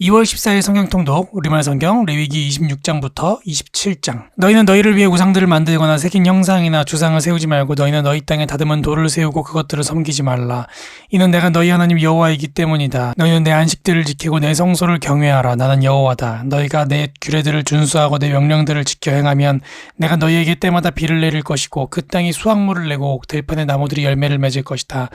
2월 14일 성경 통독 우리말 성경 레위기 26장부터 27장. 너희는 너희를 위해 우상들을 만들거나 새긴 형상이나 주상을 세우지 말고 너희는 너희 땅에 다듬은 돌을 세우고 그것들을 섬기지 말라. 이는 내가 너희 하나님 여호와이기 때문이다. 너희는 내 안식들을 지키고 내 성소를 경외하라. 나는 여호와다. 너희가 내 규례들을 준수하고 내 명령들을 지켜 행하면 내가 너희에게 때마다 비를 내릴 것이고 그 땅이 수확물을 내고 들판의 나무들이 열매를 맺을 것이다.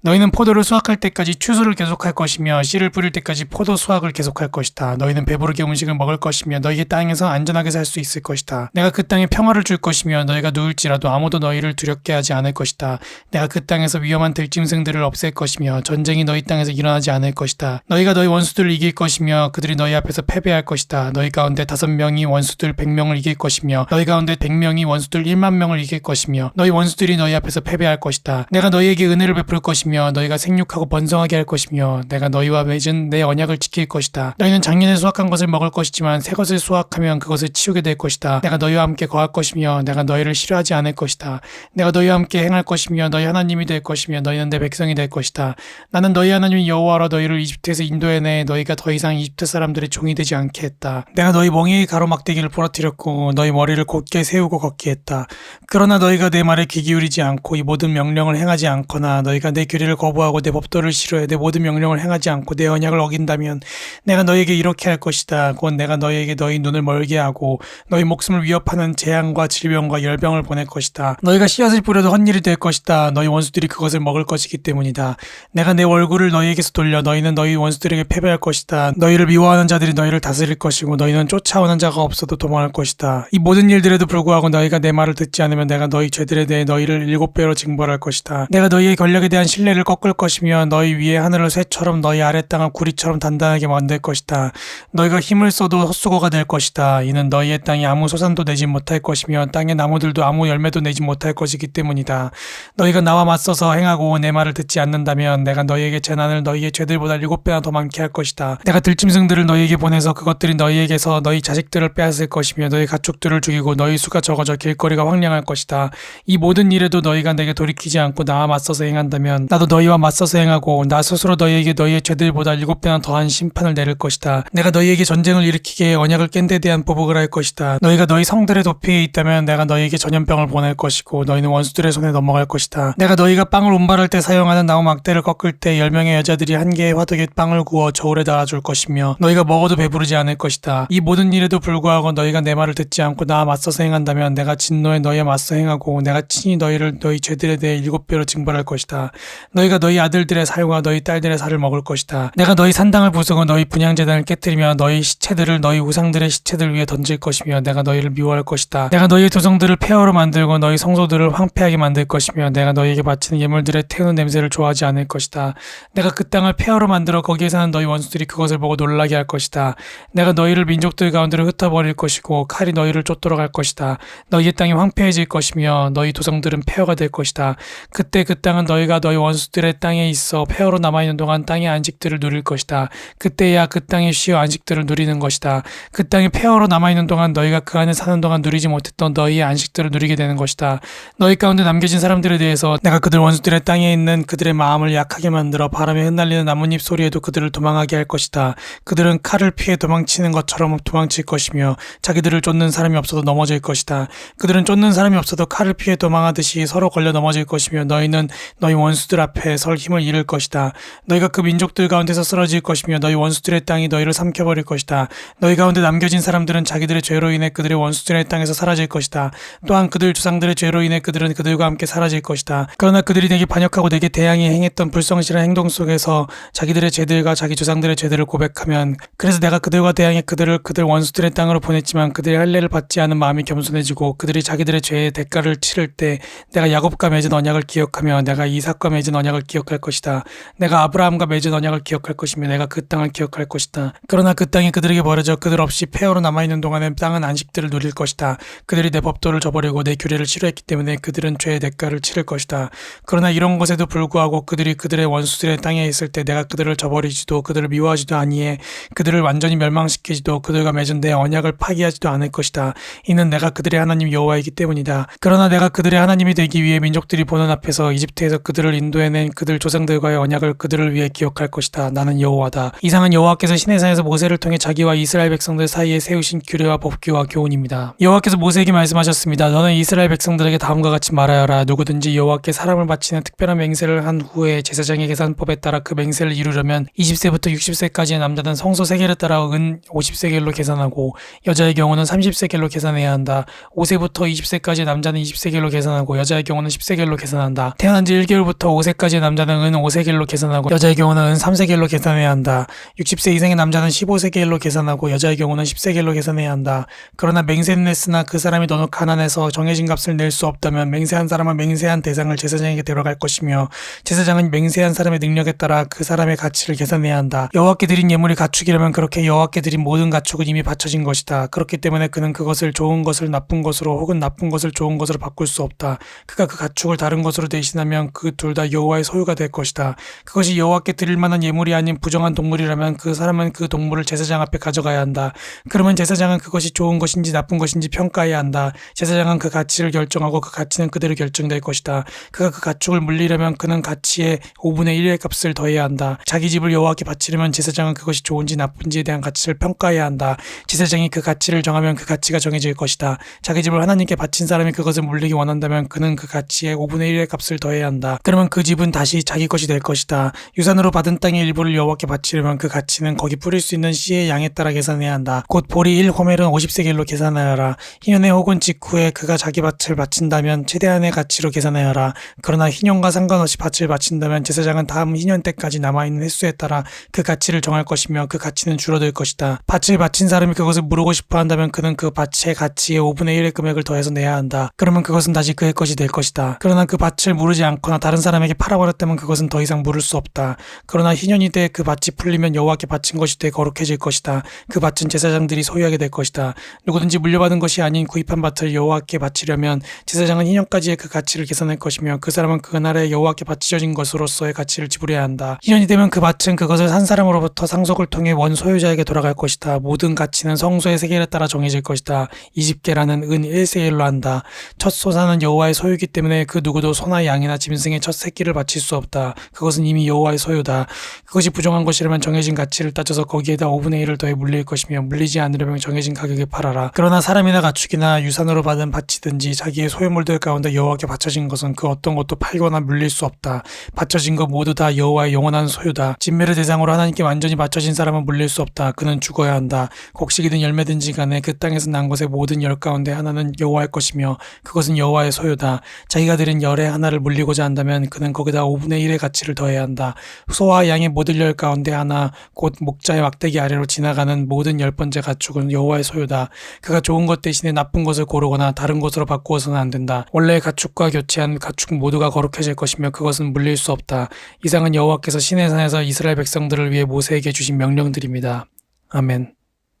너희는 포도를 수확할 때까지 추수를 계속할 것이며 씨를 뿌릴 때까지 포도 수확을 계속 할 것이다. 너희는 배부르게 음식을 먹을 것이며 너희의 땅에서 안전하게 살 수 있을 것이다. 내가 그 땅에 평화를 줄 것이며 너희가 누울지라도 아무도 너희를 두렵게 하지 않을 것이다. 내가 그 땅에서 위험한 들짐승들을 없앨 것이며 전쟁이 너희 땅에서 일어나지 않을 것이다. 너희가 너희 원수들을 이길 것이며 그들이 너희 앞에서 패배할 것이다. 너희 가운데 다섯 명이 원수들 백 명을 이길 것이며 너희 가운데 백 명이 원수들 일만 명을 이길 것이며 너희 원수들이 너희 앞에서 패배할 것이다. 내가 너희에게 은혜를 베풀 것이며 너희가 생육하고 번성하게 할 것이며 내가 너희와 맺은 내 언약을 지킬 것이다. 너희는 작년에 수확한 것을 먹을 것이지만 새 것을 수확하면 그것을 치우게 될 것이다. 내가 너희와 함께 거할 것이며 내가 너희를 싫어하지 않을 것이다. 내가 너희와 함께 행할 것이며 너희 하나님이 될 것이며 너희는 내 백성이 될 것이다. 나는 너희 하나님 여호와로 너희를 이집트에서 인도해내 너희가 더 이상 이집트 사람들의 종이 되지 않게 했다. 내가 너희 멍에의 가로막대기를 부러뜨렸고 너희 머리를 곧게 세우고 걷게 했다. 그러나 너희가 내 말에 귀 기울이지 않고 이 모든 명령을 행하지 않거나 너희가 내 규례를 거부하고 내 법도를 싫어해 내 모든 명령을 행하지 않고 내 언약을 어긴다면 내가 너희에게 이렇게 할 것이다. 곧 내가 너희에게 너희 눈을 멀게 하고 너희 목숨을 위협하는 재앙과 질병과 열병을 보낼 것이다. 너희가 씨앗을 뿌려도 헛일이 될 것이다. 너희 원수들이 그것을 먹을 것이기 때문이다. 내가 내 얼굴을 너희에게서 돌려 너희는 너희 원수들에게 패배할 것이다. 너희를 미워하는 자들이 너희를 다스릴 것이고 너희는 쫓아오는 자가 없어도 도망할 것이다. 이 모든 일들에도 불구하고 너희가 내 말을 듣지 않으면 내가 너희 죄들에 대해 너희를 일곱 배로 징벌할 것이다. 내가 너희의 권력에 대한 신뢰를 꺾을 것이며 너희 위에 하늘을 쇠처럼 너희 아래 땅을 구리처럼 단단하게 만들 것이다. 너희가 힘을 써도 헛수고가 될 것이다. 이는 너희의 땅이 아무 소산도 내지 못할 것이며 땅의 나무들도 아무 열매도 내지 못할 것이기 때문이다. 너희가 나와 맞서서 행하고 내 말을 듣지 않는다면 내가 너희에게 재난을 너희의 죄들보다 일곱 배나 더 많게 할 것이다. 내가 들짐승들을 너희에게 보내서 그것들이 너희에게서 너희 자식들을 빼앗을 것이며 너희 가축들을 죽이고 너희 수가 적어져 길거리가 황량할 것이다. 이 모든 일에도 너희가 내게 돌이키지 않고 나와 맞서서 행한다면 나도 너희와 맞서서 행하고 나 스스로 너희에게 너희의 죄들보다 일곱 배나 더한 심판을 내릴 것이다. 내가 너희에게 전쟁을 일으키게 언약을 깬 데 대한 보복을 할 것이다. 너희가 너희 성들의 도피에 있다면 내가 너희에게 전염병을 보낼 것이고 너희는 원수들의 손에 넘어갈 것이다. 내가 너희가 빵을 운반할 때 사용하는 나무 막대를 꺾을 때 열 명의 여자들이 한 개의 화덕에 빵을 구워 저울에 달아줄 것이며 너희가 먹어도 배부르지 않을 것이다. 이 모든 일에도 불구하고 너희가 내 말을 듣지 않고 나와 맞서서 행한다면 내가 진노에 너희에 맞서 행하고 내가 친히 너희를 너희 죄들에 대해 일곱 배로 징벌할 것이다. 너희가 너희 아들들의 살과 너희 딸들의 살을 먹을 것이다. 내가 너희 산당을 부수고 너희 분양재단을 깨뜨리며 너희 시체들을 너희 우상들의 시체들 위에 던질 것이며 내가 너희를 미워할 것이다. 내가 너희의 도성들을 폐허로 만들고 너희 성소들을 황폐하게 만들 것이며 내가 너희에게 바치는 예물들의 태우는 냄새를 좋아하지 않을 것이다. 내가 그 땅을 폐허로 만들어 거기에 사는 너희 원수들이 그것을 보고 놀라게 할 것이다. 내가 너희를 민족들 가운데로 흩어버릴 것이고 칼이 너희를 쫓도록 할 것이다. 너희의 땅이 황폐해질 것이며 너희 도성들은 폐허가 될 것이다. 그때 그 땅은 너희가 너희 원수들의 땅에 있어 폐허로 남아있는 동안 땅의 안식들을 누릴 것이다. 그때야 그 땅의 쉬어 안식들을 누리는 것이다. 그 땅이 폐허로 남아있는 동안 너희가 그 안에 사는 동안 누리지 못했던 너희의 안식들을 누리게 되는 것이다. 너희 가운데 남겨진 사람들에 대해서 내가 그들 원수들의 땅에 있는 그들의 마음을 약하게 만들어 바람에 흩날리는 나뭇잎 소리에도 그들을 도망하게 할 것이다. 그들은 칼을 피해 도망치는 것처럼 도망칠 것이며 자기들을 쫓는 사람이 없어도 넘어질 것이다. 그들은 쫓는 사람이 없어도 칼을 피해 도망하듯이 서로 걸려 넘어질 것이며 너희는 너희 원수들 앞에 설 힘을 잃을 것이다. 너희가 그 민족들 가운데서 쓰러질 것이며 너희 원수들의 땅이 너희를 삼켜버릴 것이다. 너희 가운데 남겨진 사람들은 자기들의 죄로 인해 그들의 원수들의 땅에서 사라질 것이다. 또한 그들 조상들의 죄로 인해 그들은 그들과 함께 사라질 것이다. 그러나 그들이 내게 반역하고 내게 대항해 행했던 불성실한 행동 속에서 자기들의 죄들과 자기 조상들의 죄들을 고백하면 그래서 내가 그들과 대항해 그들을 그들 원수들의 땅으로 보냈지만 그들의 할례를 받지 않은 마음이 겸손해지고 그들이 자기들의 죄의 대가를 치를 때 내가 야곱과 맺은 언약을 기억하며 내가 이삭과 맺은 언약을 기억할 것이다. 내가 아브라함과 맺은 언약을 기억할 것이며 내가 그 땅을 기억 할 것이다. 그러나 그 땅이 그들에게 버려져 그들 없이 폐허로 남아있는 동안에 땅은 안식들을 누릴 것이다. 그들이 내 법도를 저버리고 내 규례를 싫어했기 때문에 그들은 죄의 대가를 치를 것이다. 그러나 이런 것에도 불구하고 그들이 그들의 원수들의 땅에 있을 때 내가 그들을 저버리지도 그들을 미워하지도 아니해 그들을 완전히 멸망시키지도 그들과 맺은 내 언약을 파기하지도 않을 것이다. 이는 내가 그들의 하나님 여호와이기 때문이다. 그러나 내가 그들의 하나님이 되기 위해 민족들이 보는 앞에서 이집트에서 그들을 인도해낸 그들 조상들과의 언약을 그들을 위해 기억할 것이다. 나는 여호와다. 이상은 여호와 여호와께서 시내산에서 모세를 통해 자기와 이스라엘 백성들 사이에 세우신 규례와 법규와 교훈입니다. 여호와께서 모세에게 말씀하셨습니다. 너는 이스라엘 백성들에게 다음과 같이 말하여라. 누구든지 여호와께 사람을 바치는 특별한 맹세를 한 후에 제사장의 계산법에 따라 그 맹세를 이루려면 20세부터 60세까지의 남자는 성소 세겔에 따라 은 50세겔로 계산하고 여자의 경우는 30세겔로 계산해야 한다. 5세부터 20세까지의 남자는 20세겔로 계산하고 여자의 경우는 10세겔로 계산한다. 태어난 지 1개월부터 5세까지의 남자는 은 5세겔로 계산하고 여자의 경우는 은 3세겔로 계산해야 한다. 60세 이상의 남자는 15세겔로 계산하고 여자의 경우는 10세겔로 계산해야 한다. 그러나 맹세는 했으나 그 사람이 너무 가난해서 정해진 값을 낼 수 없다면 맹세한 사람은 맹세한 대상을 제사장에게 데려갈 것이며 제사장은 맹세한 사람의 능력에 따라 그 사람의 가치를 계산해야 한다. 여호와께 드린 예물이 가축이라면 그렇게 여호와께 드린 모든 가축은 이미 바쳐진 것이다. 그렇기 때문에 그는 그것을 좋은 것을 나쁜 것으로 혹은 나쁜 것을 좋은 것으로 바꿀 수 없다. 그가 그 가축을 다른 것으로 대신하면 그 둘 다 여호와의 소유가 될 것이다. 그것이 여호와께 드릴 만한 예물이 아닌 부정한 동물이라면 그 사람은 그 동물을 제사장 앞에 가져가야 한다. 그러면 제사장은 그것이 좋은 것인지 나쁜 것인지 평가해야 한다. 제사장은 그 가치를 결정하고 그 가치는 그대로 결정될 것이다. 그가 그 가축을 물리려면 그는 가치의 5분의 1의 값을 더해야 한다. 자기 집을 여호와께 바치려면 제사장은 그것이 좋은지 나쁜지에 대한 가치를 평가해야 한다. 제사장이 그 가치를 정하면 그 가치가 정해질 것이다. 자기 집을 하나님께 바친 사람이 그것을 물리기 원한다면 그는 그 가치의 5분의 1의 값을 더해야 한다. 그러면 그 집은 다시 자기 것이 될 것이다. 유산으로 받은 땅의 일부를 여호와께 바치려면 그 가치 는 거기 뿌릴 수 있는 씨의 양에 따라 계산해야 한다. 곧 보리 1 호멜은 50세겔로 계산하여라. 희년에 혹은 직후에 그가 자기 밭을 바친다면 최대한의 가치로 계산하여라. 그러나 희년과 상관없이 밭을 바친다면 제사장은 다음 희년 때까지 남아있는 횟수에 따라 그 가치를 정할 것이며 그 가치는 줄어들 것이다. 밭을 바친 사람이 그것을 물으고 싶어 한다면 그는 그 밭의 가치의 5분의 1의 금액을 더해서 내야 한다. 그러면 그것은 다시 그의 것이 될 것이다. 그러나 그 밭을 물으지 않거나 다른 사람에게 팔아버렸다면 그것은 더 이상 물을 수 없다. 그러나 희년이 돼 그 밭이 풀리면 여호와께 바친 것이 돼 거룩해질 것이다. 그 밭은 제사장들이 소유하게 될 것이다. 누구든지 물려받은 것이 아닌 구입한 밭을 여호와께 바치려면 제사장은 희년까지의 그 가치를 계산할 것이며 그 사람은 그날에 여호와께 바치려진 것으로서의 가치를 지불해야 한다. 희년이 되면 그 밭은 그것을 산 사람으로부터 상속을 통해 원 소유자에게 돌아갈 것이다. 모든 가치는 성소의 세계에 따라 정해질 것이다. 20개라는 은 1세겔로 한다. 첫 소사는 여호와의 소유이기 때문에 그 누구도 소나 양이나 짐승의 첫 새끼를 바칠 수 없다. 그것은 이미 여호와의 소유다. 그것이 부정한 것이라면 정해진 가치 를 따져서 거기에다 5분의 1을 더해 물릴 것이며 물리지 않으려면 정해진 가격에 팔아라. 그러나 사람이나 가축이나 유산으로 받은 밭이든지 자기의 소유물들 가운데 여호와께 바쳐진 것은 그 어떤 것도 팔거나 물릴 수 없다. 바쳐진 것 모두 다 여호와의 영원한 소유다. 진매를 대상으로 하나님께 완전히 바쳐진 사람은 물릴 수 없다. 그는 죽어야 한다. 곡식이든 열매든지 간에 그 땅에서 난 것의 모든 열 가운데 하나는 여호와의 것이며 그것은 여호와의 소유다. 자기가 드린 열의 하나를 물리고자 한다면 그는 거기다 5분의 1의 가치를 더해야 한다. 소와 양의 모든 열 가운데 하나 곧 목자의 막대기 아래로 지나가는 모든 열 번째 가축은 여호와의 소유다. 그가 좋은 것 대신에 나쁜 것을 고르거나 다른 것으로 바꾸어서는 안 된다. 원래 가축과 교체한 가축 모두가 거룩해질 것이며 그것은 물릴 수 없다. 이상은 여호와께서 시내산에서 이스라엘 백성들을 위해 모세에게 주신 명령들입니다. 아멘.